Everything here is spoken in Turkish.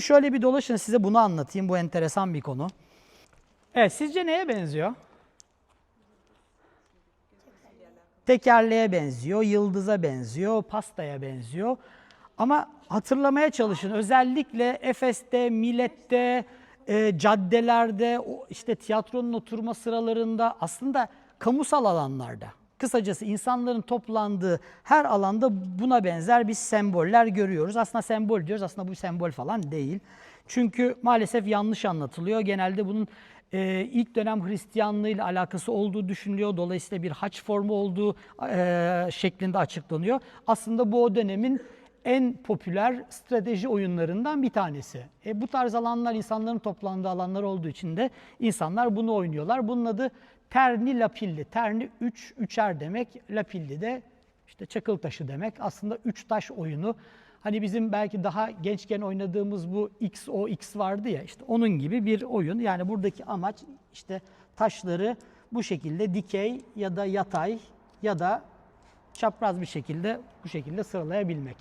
Şöyle bir dolaşın size bunu anlatayım. Bu enteresan bir konu. Evet sizce neye benziyor? Tekerleğe benziyor, yıldıza benziyor, pastaya benziyor. Ama hatırlamaya çalışın. Özellikle Efes'te, Milet'te, e, caddelerde, o işte tiyatronun oturma sıralarında aslında kamusal alanlarda. Kısacası insanların toplandığı her alanda buna benzer bir semboller görüyoruz. Aslında sembol diyoruz. Aslında bu sembol falan değil. Çünkü maalesef yanlış anlatılıyor. Genelde bunun e, ilk dönem Hristiyanlığı ile alakası olduğu düşünülüyor. Dolayısıyla bir haç formu olduğu e, şeklinde açıklanıyor. Aslında bu o dönemin en popüler strateji oyunlarından bir tanesi. E, bu tarz alanlar insanların toplandığı alanlar olduğu için de insanlar bunu oynuyorlar. Bunun adı Terni Lapilli. Terni 3, üçer demek. Lapilli de işte çakıl taşı demek. Aslında üç taş oyunu. Hani bizim belki daha gençken oynadığımız bu XOX vardı ya işte onun gibi bir oyun. Yani buradaki amaç işte taşları bu şekilde dikey ya da yatay ya da çapraz bir şekilde bu şekilde sıralayabilmek.